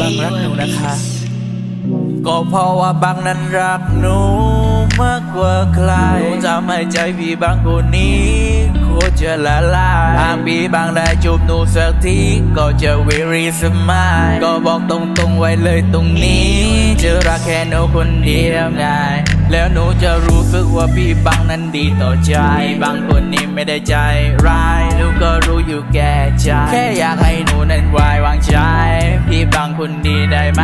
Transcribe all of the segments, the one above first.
บางรักหนูนะคะ ก็เพราะว่าบางนั้นรักหนูมากกว่าใครจะไม่ใจพี่บางคนนี้คตจะละลายหากพี่บางได้จูบหนูสักทีก็จะวิริสมายก็บอกตรงๆไว้เลยตรงนี้จะรักแค่หนูคนเดียวไงแล้วหนูจะรู้สึกว่าพี่บางนั้นดีต่อใจ บางคนนี้ไม่ได้ใจร้ายหนูก็ อยู่แก่ใจแค่อยากให้หนูนั้นไว้วางใจ พี่บางคนดีได้ไหม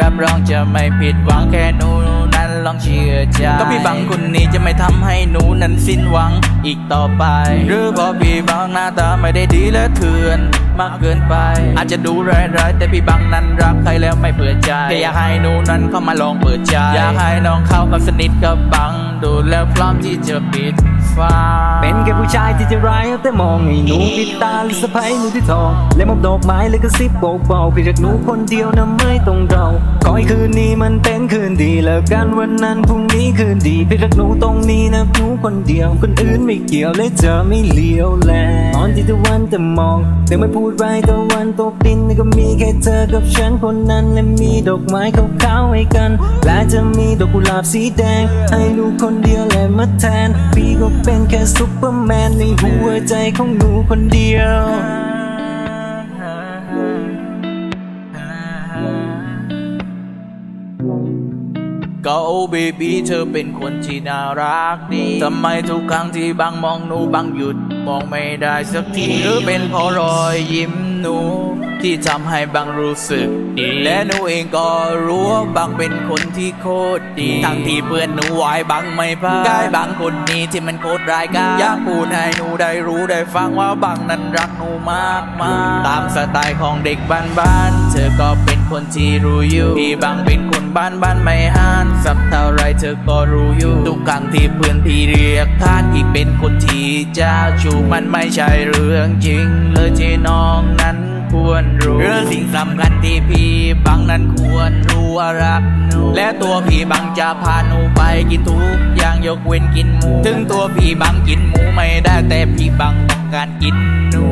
รับรองจะไม่ผิดหวังแค่หนูนั้นลองเชื่อใจ ก็พี่บางคนนี้จะไม่ทำให้หนูนั้นสิ้นหวังอีกต่อไป หรือเพราะพี่บางหน้าตาไม่ได้ดีและเถื่อนมากเกินไป อาจจะดูร้ายๆแต่พี่บางนั้นรักใครแล้วไม่เปิดใจแค่อยากให้หนูนั้นเข้ามาลองเปิดใจ อยากให้น้องเข้ามาสนิทกับบัง ดูแล้วพร้อมที่จะปิด ฟ้า เป็นแค่ผู้ชายที่จะร้ายเอาแต่มองให้หนูปิดตาและสะพายหนูที่ทองและมอบดอกไม้และกระซิบเบาๆพี่รักหนูคนเดียวนะไม่ต้องเราขอให้คืนนี้มันเป็นคืนดีแล้วกันวันนั้นพรุ่งนี้คืนดีเพียงจากหนูตรงนี้นะหนูคนเดียวคนอื่นไม่เกี่ยวและเธอไม่เลี้ยวแล ที่ตะวันแต่มองแต่ไม่พูดไรตะวันตกดินก็มีแค่เธอกับฉันคนนั้นและมีดอกไม้ขาวๆให้กัน และจะมีดอกกุหลาบสีแดง ให้หนูคนเดียวและมาแทน พี่ก็เป็นแค่ซุปเปอร์แมนในหัวใจของหนูคนเดียว ก็โอ้เบบี้เธอเป็นคนที่น่ารักดีทำไมทุกครั้งที่บางมองหนูบางหยุด มองไม่ได้สักทีหรือเป็นเพราะรอยยิ้มหนู ที่ทำให้บางรู้สึกดี และหนูเองก็รู้ว่าบางเป็นคนที่โคตรดี ทั้งที่เพื่อนหนูไว้บางไม่พลาดได้บางคนนี้ที่มันโคตรร้ายกาจอยากพูดให้หนูได้รู้ได้ฟังว่าบางนั้นรักหนูมากมากตามสไตล์ของเด็กบ้านๆเธอก็เป็น คนที่รู้อยู่พี่บางเป็นคนบ้านบ้านไม่ห้านสักเท่าไรเธอก็รู้อยู่ทุกครั้งที่เพื่อนพี่เรียกท่านพี่เป็นคนที่เจ้าชูมันไม่ใช่เรื่องจริง เลยที่น้องนั้นควรรู้เรื่องสิ่งสำคัญที่พี่บางนั้นควรรู้ว่ารักหนูและตัวพี่บางจะพาหนูไปกินทุกอย่างยกเว้นกินหมู ถึงตัวพี่บางกินหมูไม่ได้แต่พี่บาง การกิน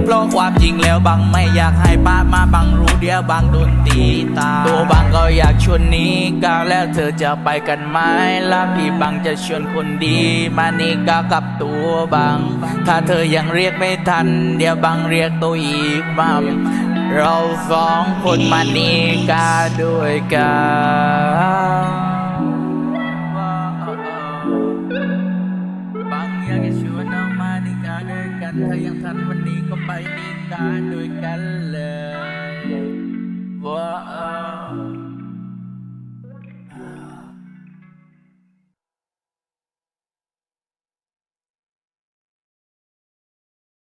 เพราะความจริงแล้วบางไม่อยากให้ป้ามาบางรู้เดียวบางโดนตีตาตัวบางก็อยากชวนนี้กาวแล้วเธอจะไปกันไหมล่ะพี่บางจะชวนคนดีมานี่กากับตัวบาง ถ้าเธอยังเรียกไม่ทัน เดี๋ยวบางเรียกตัวอีกมาเราสองคนมานี่กาด้วยกัน ถ้ายังทันวันนี้ก็ไปนิกาด้วยกันเลย